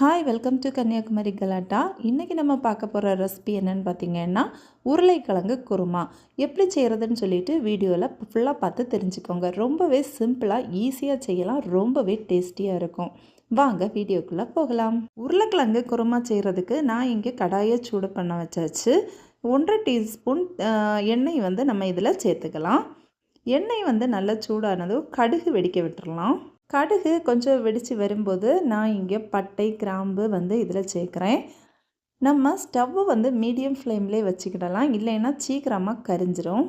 Hi welcome to Kanyakumari கலாட்டா. இன்றைக்கி நம்ம பார்க்க போகிற ரெசிபி என்னென்னு பார்த்தீங்கன்னா உருளைக்கிழங்கு குருமா. எப்படி செய்கிறதுன்னு சொல்லிட்டு வீடியோவில் ஃபுல்லாக பார்த்து தெரிஞ்சுக்கோங்க. ரொம்பவே சிம்பிளாக ஈஸியாக செய்யலாம். ரொம்பவே டேஸ்டியாக இருக்கும். வாங்க வீடியோக்குள்ளே போகலாம். உருளைக்கிழங்கு குருமா செய்கிறதுக்கு நான் இங்கே கடாயை சூடு பண்ண வச்சாச்சு. ஒன்றரை டீஸ்பூன் எண்ணெய் வந்து நம்ம இதில் சேர்த்துக்கலாம். எண்ணெய் வந்து நல்லா சூடானதும் கடுகு வெடிக்க விட்டுடலாம் கடுகு கொஞ்சம் வெடித்து வரும்போது நான் இங்கே பட்டை கிராம்பு வந்து இதில் சேர்க்குறேன். நம்ம ஸ்டவ்வை வந்து மீடியம் ஃப்ளேம்லேயே வச்சுக்கிடலாம். இல்லைன்னா சீக்கிரமாக கரிஞ்சிரும்.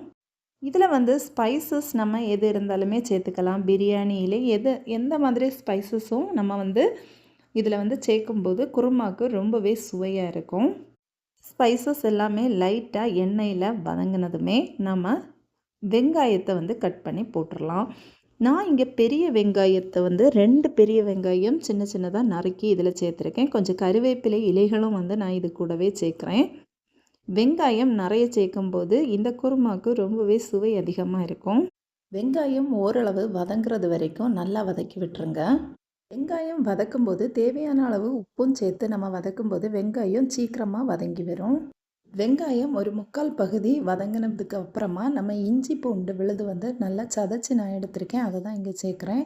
இதில் வந்து ஸ்பைசஸ் நம்ம எது இருந்தாலுமே சேர்த்துக்கலாம். பிரியாணியிலே எது எந்த மாதிரி ஸ்பைசஸும் நம்ம வந்து இதில் வந்து சேர்க்கும்போது குருமாவுக்கு ரொம்பவே சுவையாக இருக்கும். ஸ்பைசஸ் எல்லாமே லைட்டாக எண்ணெயில் வதங்கினதுமே நம்ம வெங்காயத்தை வந்து கட் பண்ணி போட்டுடலாம் நான் இங்கே பெரிய வெங்காயத்தை வந்து ரெண்டு பெரிய வெங்காயம் சின்ன சின்னதாக நறுக்கி இதில் சேர்த்துருக்கேன். கொஞ்சம் கருவேப்பிலை இலைகளும் வந்து நான் இது கூடவே சேர்க்குறேன். வெங்காயம் நிறைய சேர்க்கும்போது இந்த குருமாவுக்கு ரொம்பவே சுவை அதிகமாக இருக்கும். வெங்காயம் ஓரளவு வதங்குறது வரைக்கும் நல்லா வதக்கி விட்டுருங்க. வெங்காயம் வதக்கும்போது தேவையான அளவு உப்பும் சேர்த்து நம்ம வதக்கும்போது வெங்காயம் சீக்கிரமாக வதங்கி வரும். வெங்காயம் ஒரு முக்கால் பகுதி வதங்கினதுக்கு அப்புறமா நம்ம இஞ்சி பூண்டு விழுது வந்து நல்லா சதைச்சி நான் எடுத்திருக்கேன். அதை தான் இங்கே சேர்க்குறேன்.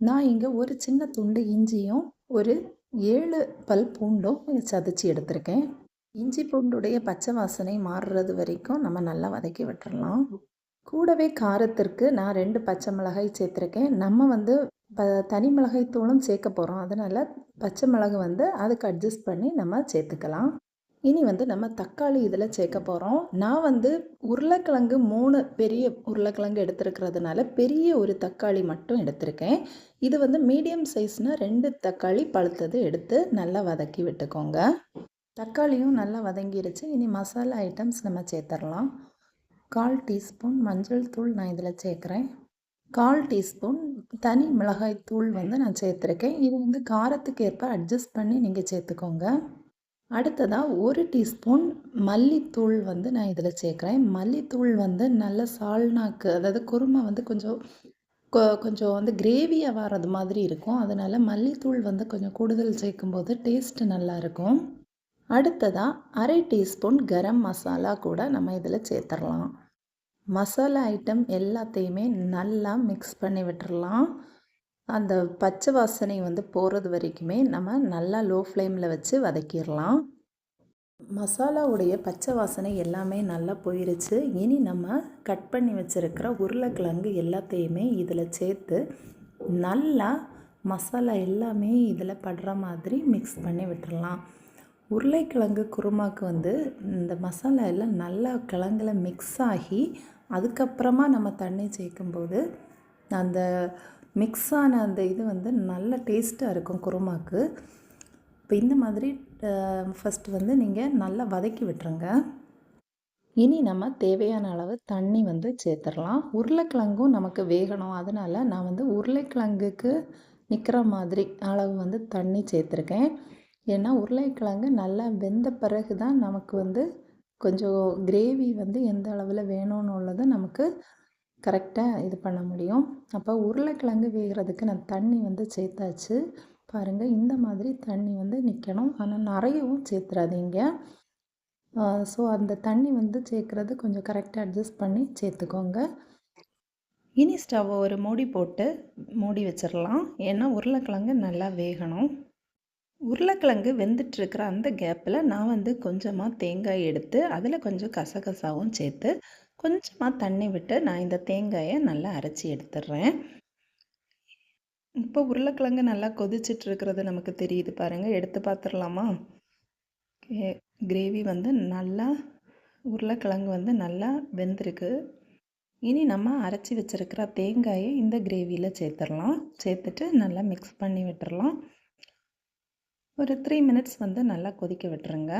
நான் இங்கே ஒரு சின்ன துண்டு இஞ்சியும் ஒரு ஏழு பல் பூண்டும் சதைச்சி எடுத்திருக்கேன். இஞ்சி பூண்டுடைய பச்சை வாசனை மாறுறது வரைக்கும் நம்ம நல்லா வதக்கி விட்டுறலாம். கூடவே காரத்திற்கு நான் ரெண்டு பச்சை மிளகாய் சேர்த்துருக்கேன். நம்ம வந்து ப தனி மிளகாய் தூளும் சேர்க்க போகிறோம் அதனால் பச்சை மிளகு வந்து அதுக்கு அட்ஜஸ்ட் பண்ணி நம்ம சேர்த்துக்கலாம். இனி வந்து நம்ம தக்காளி இதில் சேர்க்க போகிறோம் நான் வந்து உருளைக்கிழங்கு மூணு பெரிய உருளைக்கிழங்கு எடுத்துருக்கிறதுனால பெரிய ஒரு தக்காளி மட்டும் எடுத்திருக்கேன். இது வந்து மீடியம் சைஸ்னால் ரெண்டு தக்காளி பழுத்தது எடுத்து நல்லா வதக்கி விட்டுக்கோங்க. தக்காளியும் நல்லா வதங்கிருச்சு. இனி மசாலா ஐட்டம்ஸ் நம்ம சேர்த்துடலாம் கால் டீஸ்பூன் மஞ்சள் தூள் நான் இதில் சேர்க்குறேன். கால் டீஸ்பூன் தனி மிளகாய் தூள் வந்து நான் சேர்த்துருக்கேன். இது வந்து காரத்துக்கு ஏற்ப அட்ஜஸ்ட் பண்ணி நீங்கள் சேர்த்துக்கோங்க. அடுத்ததாக ஒரு டீஸ்பூன் மல்லித்தூள் வந்து நான் இதில் சேர்க்குறேன். மல்லித்தூள் வந்து நல்ல சால்னாக்கு அதாவது குருமா வந்து கொஞ்சம் கொ கொஞ்சம் வந்து கிரேவியாக வர்றது மாதிரி இருக்கும். அதனால் மல்லித்தூள் வந்து கொஞ்சம் கூடுதல் சேர்க்கும்போது டேஸ்ட்டு நல்லாயிருக்கும் அடுத்ததாக அரை டீஸ்பூன் கரம் மசாலா கூட நம்ம இதில் சேர்த்துடலாம் மசாலா ஐட்டம் எல்லாத்தையுமே நல்லா மிக்ஸ் பண்ணி விட்டுறலாம் அந்த பச்சை வாசனை வந்து போகிறது வரைக்குமே நம்ம நல்லா லோ ஃப்ளேமில் வச்சு வதக்கிடலாம். மசாலாவுடைய பச்சை வாசனை எல்லாமே நல்லா போயிருச்சு. இனி நம்ம கட் பண்ணி வச்சுருக்கிற உருளைக்கிழங்கு எல்லாத்தையுமே இதில் சேர்த்து நல்லா மசாலா எல்லாமே இதில் படுற மாதிரி மிக்ஸ் பண்ணி விட்டுடலாம். உருளைக்கிழங்கு குருமாக்கு வந்து இந்த மசாலா எல்லாம் நல்லா கிழங்குல மிக்ஸ் ஆகி அதுக்கப்புறமா நம்ம தண்ணி சேர்க்கும்போது அந்த மிக்ஸ் ஆன அந்த இது வந்து நல்ல டேஸ்ட்டாக இருக்கும் குருமாக்கு. இப்போ இந்த மாதிரி ஃபஸ்ட்டு வந்து நீங்கள் நல்லா வதக்கி விட்டுருங்க. இனி நம்ம தேவையான அளவு தண்ணி வந்து சேர்த்துடலாம். உருளைக்கிழங்கும் நமக்கு வேகணும். அதனால் நான் வந்து உருளைக்கிழங்குக்கு நிற்கிற மாதிரி அளவு வந்து தண்ணி சேர்த்துருக்கேன். ஏன்னா உருளைக்கிழங்கு நல்லா வெந்த பிறகு தான் நமக்கு வந்து கொஞ்சம் கிரேவி வந்து எந்த அளவில் வேணும்னு உள்ளது நமக்கு கரெக்டாக இது பண்ண முடியும். அப்போ உருளைக்கிழங்கு வேகிறதுக்கு நான் தண்ணி வந்து சேர்த்தாச்சு. பாருங்கள் இந்த மாதிரி தண்ணி வந்து நிற்கணும் ஆனால் நிறையவும் சேர்த்துறாதீங்க. ஸோ அந்த தண்ணி வந்து சேர்க்குறது கொஞ்சம் கரெக்டாக அட்ஜஸ்ட் பண்ணி சேர்த்துக்கோங்க. இனி ஸ்டவ்வை ஒரு மூடி போட்டு மூடி வச்சிடலாம். ஏன்னா உருளைக்கிழங்கு நல்லா வேகணும். உருளைக்கிழங்கு வெந்துட்டுருக்கிற அந்த கேப்பில் நான் வந்து கொஞ்சமாக தேங்காய் எடுத்து அதில் கொஞ்சம் கசகசாவும் சேர்த்து கொஞ்சமாக தண்ணி விட்டு நான் இந்த தேங்காயை நல்லா அரைச்சி எடுத்துடுறேன். இப்போ உருளைக்கிழங்கு நல்லா கொதிச்சிட்ருக்கிறது நமக்கு தெரியுது பாருங்கள் எடுத்து பார்த்துடலாமா? கிரேவி வந்து நல்லா உருளைக்கிழங்கு வந்து நல்லா வெந்திருக்கு. இனி நம்ம அரைச்சி வச்சுருக்கிற தேங்காயை இந்த கிரேவியில் சேர்த்துடலாம். சேர்த்துட்டு நல்லா மிக்ஸ் பண்ணி விட்டுறலாம் ஒரு த்ரீ மினிட்ஸ் வந்து நல்லா கொதிக்க விட்டுருங்க.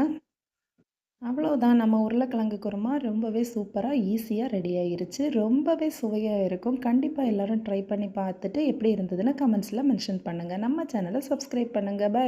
அவ்வளோதான் நம்ம உருளைக்கிழங்கு குருமா ரொம்பவே சூப்பராக ஈஸியாக ரெடி ஆகிருச்சு ரொம்பவே சுவையாக இருக்கும். கண்டிப்பாக எல்லோரும் ட்ரை பண்ணி பார்த்துட்டு எப்படி இருந்ததுன்னு கமெண்ட்ஸில் மென்ஷன் பண்ணுங்கள் நம்ம சேனலை சப்ஸ்கிரைப் பண்ணுங்கள் பாய்